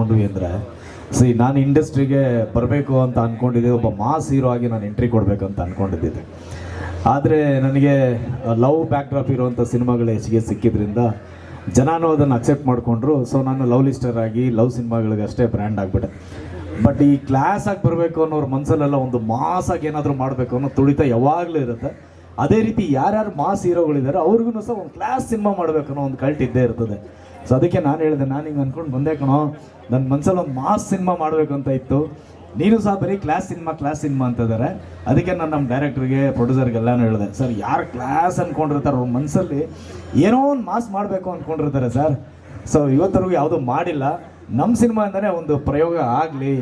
ಅಂದ್ರೆ ಸಿ ನಾನು ಇಂಡಸ್ಟ್ರಿಗೆ ಬರಬೇಕು ಅಂತ ಅನ್ಕೊಂಡಿದ್ದೆ, ಒಬ್ಬ ಮಾಸ್ ಹೀರೋ ಆಗಿ ನಾನು ಎಂಟ್ರಿ ಕೊಡಬೇಕು ಅಂತ ಅನ್ಕೊಂಡಿದ್ದೆ. ಆದರೆ ನನಗೆ ಲವ್ ಬ್ಯಾಕ್ಡ್ರಾಪ್ ಇರುವಂಥ ಸಿನಿಮಾಗಳು ಹೆಚ್ಚಿಗೆ ಸಿಕ್ಕಿದ್ರಿಂದ ಜನನೂ ಅದನ್ನು ಅಕ್ಸೆಪ್ಟ್ ಮಾಡಿಕೊಂಡ್ರು. ಸೊ ನಾನು ಲವ್ ಲಿಸ್ಟರ್ ಆಗಿ ಲವ್ ಸಿನಿಮಾಗಳಿಗೆ ಅಷ್ಟೇ ಬ್ರ್ಯಾಂಡ್ ಆಗಿಬಿಟ್ಟೆ. ಬಟ್ ಈ ಕ್ಲಾಸ್ ಆಗಿ ಬರಬೇಕು ಅನ್ನೋರ ಮನಸ್ಸಲ್ಲೆಲ್ಲ ಒಂದು ಮಾಸ್ ಆಗಿ ಏನಾದರೂ ಮಾಡಬೇಕು ಅನ್ನೋ ತುಳಿತ ಯಾವಾಗಲೂ ಇರುತ್ತೆ. ಅದೇ ರೀತಿ ಯಾರ್ಯಾರು ಮಾಸ್ ಹೀರೋಗಳಿದ್ದಾರೆ ಅವ್ರಿಗೂ ಸಹ ಒಂದು ಕ್ಲಾಸ್ ಸಿನಿಮಾ ಮಾಡಬೇಕು ಅನ್ನೋ ಒಂದು ಕಲ್ಟ್ ಇದ್ದೇ ಇರ್ತದೆ. ಸೊ ಅದಕ್ಕೆ ನಾನು ಹೇಳಿದೆ, ನಾನು ಹಿಂಗೆ ಅಂದ್ಕೊಂಡು ಬಂದೆ ಕಣೋ ನನ್ನ ಮನಸ್ಸಲ್ಲಿ ಒಂದು ಮಾಸ್ ಸಿನಿಮಾ ಮಾಡಬೇಕು ಅಂತ ಇತ್ತು. ನೀನು ಸಹ ಬರೀ ಕ್ಲಾಸ್ ಸಿನಿಮಾ ಕ್ಲಾಸ್ ಸಿನಿಮಾ ಅಂತ ಇದ್ದಾರೆ ಅದಕ್ಕೆ ನಾನು ನಮ್ಮ ಡೈರೆಕ್ಟ್ರಿಗೆ ಪ್ರೊಡ್ಯೂಸರ್ಗೆಲ್ಲಾನು ಹೇಳಿದೆ, ಸರ್, ಯಾರು ಕ್ಲಾಸ್ ಅಂದ್ಕೊಂಡಿರ್ತಾರೆ ಅವ್ರ ಮನಸ್ಸಲ್ಲಿ ಏನೋ ಒಂದು ಮಾಸ್ ಮಾಡಬೇಕು ಅಂದ್ಕೊಂಡಿರ್ತಾರೆ ಸರ್. ಸೊ ಇವತ್ತರೆಗೂ ಯಾವುದೂ ಮಾಡಿಲ್ಲ. ನಮ್ಮ ಸಿನಿಮಾ ಅಂದರೆ ಒಂದು ಪ್ರಯೋಗ ಆಗಲಿ.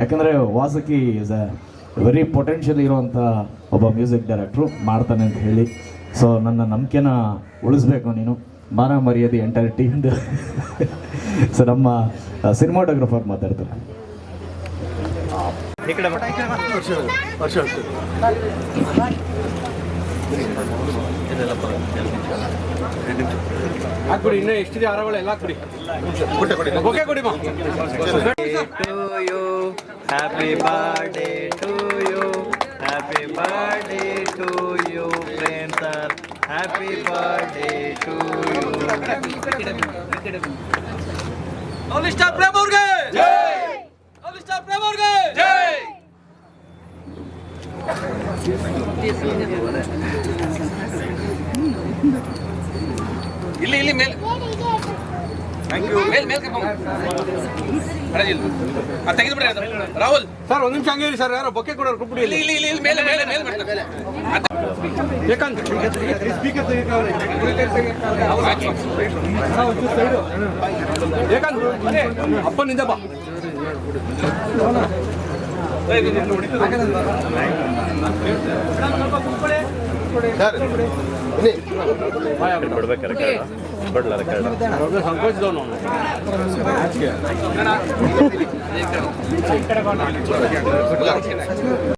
ಯಾಕಂದರೆ Vasuki is a very potential ಇರುವಂಥ ಒಬ್ಬ ಮ್ಯೂಸಿಕ್ ಡೈರೆಕ್ಟ್ರು ಮಾಡ್ತಾನೆ ಅಂತ ಹೇಳಿ. ಸೊ ನನ್ನ ನಂಬಿಕೆನ ಉಳಿಸ್ಬೇಕು ನೀನು. ಮಾನ ಮರ್ಯಾದೆ ಎಂಟೈರ್ ಟೀಮ್ದು ಸೊ ನಮ್ಮ ಸಿನಿಮಾಟೋಗ್ರಫರ್ ಮಾತಾಡ್ತಾರೆ ಹಾಕ್ಬಿಡಿ ಇನ್ನೂ ಎಷ್ಟಿದೆ ಆರಗಳು ಎಲ್ಲ ಓಕೆ ಕೊಡಿ ಮಾ happy to Happy birthday to you. Happy birthday to happy friends. sir. You. Star Prem ಅವ್ರಿಗೆ ಜೈ ಸ್ಟಾರ್ ಪ್ರೇಮ್ ಅವ್ರಿಗೆ ಜೈ ಇಲ್ಲಿ ಇಲ್ಲಿ ಮೇಲೆ ಮೇಲ್ ಮೇಲ್ ತೆಗೆದುಬಿಡ್ರಿ ಅದು ರಾಹುಲ್ ಸರ್ ಒಂದು ನಿಮಿಷ ಹಂಗೆ ಸರ್ ಯಾರೋ ಬೊಕ್ಕೆ ಕೊಡೋರು ಕೊಟ್ಬಿಡಿ ಇಲ್ಲಿ ಇಲ್ಲಿ ಇಲ್ಲಿ ಮೇಲೆ ಮೇಲೆ ಮೇಲೆ ಮಾಡ್ತಾರೆ ಏಕಂತ ಏಕಂತ ಅಪ್ಪನಿಂದ ಬಾ ಮಾಡಿ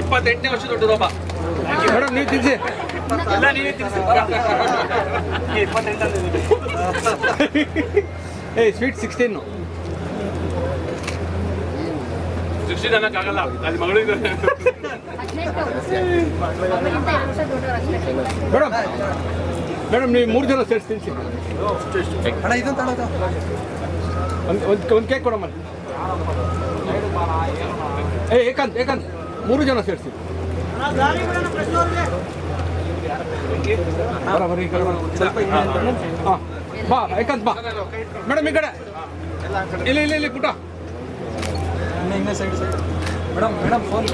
ಇಪ್ಪತ್ತೆಂಟನೇ ವರ್ಷ ದೊಡ್ಡದೊಬ್ಬ ಮೇಡಮ್ ನೀವು ತಿನ್ಸಿ ಎಲ್ಲ ನೀವೇ ತಿನ್ಸಿ ಏಯ್ ಸ್ವೀಟ್ ಸಿಕ್ಸ್ಟೀನು. ಸಿಕ್ಸ್ಟೀನ್ ಅನ್ನಕ್ಕಾಗಲ್ಲ. ಅಲ್ಲಿ ಮಗಳಿದೆ ಮೇಡಮ್ ಮೇಡಮ್ ನೀವು ಮೂರು ಜನ ಸೇರಿಸಿ ತಿನ್ಸಿ. ಒಂದು ಒಂದು ಒಂದು ಕೇಕ್ ಕೊಡಮ್ಮ. ಏ ಏಕಾಂತ್ ಏಕಾಂತ್. ಮೂರು ಜನ ಸೇರಿಸಿ. ಬರೀ ಹಾಂ ಬಾ. ಹಾ. ಬಾ ಏಕಾಂತ್ ಬಾ. ಮೇಡಮ್ ಈ ಕಡೆ. ಇಲ್ಲಿ ಇಲ್ಲಿ ಇಲ್ಲಿ ಪುಟ. Madam madam phone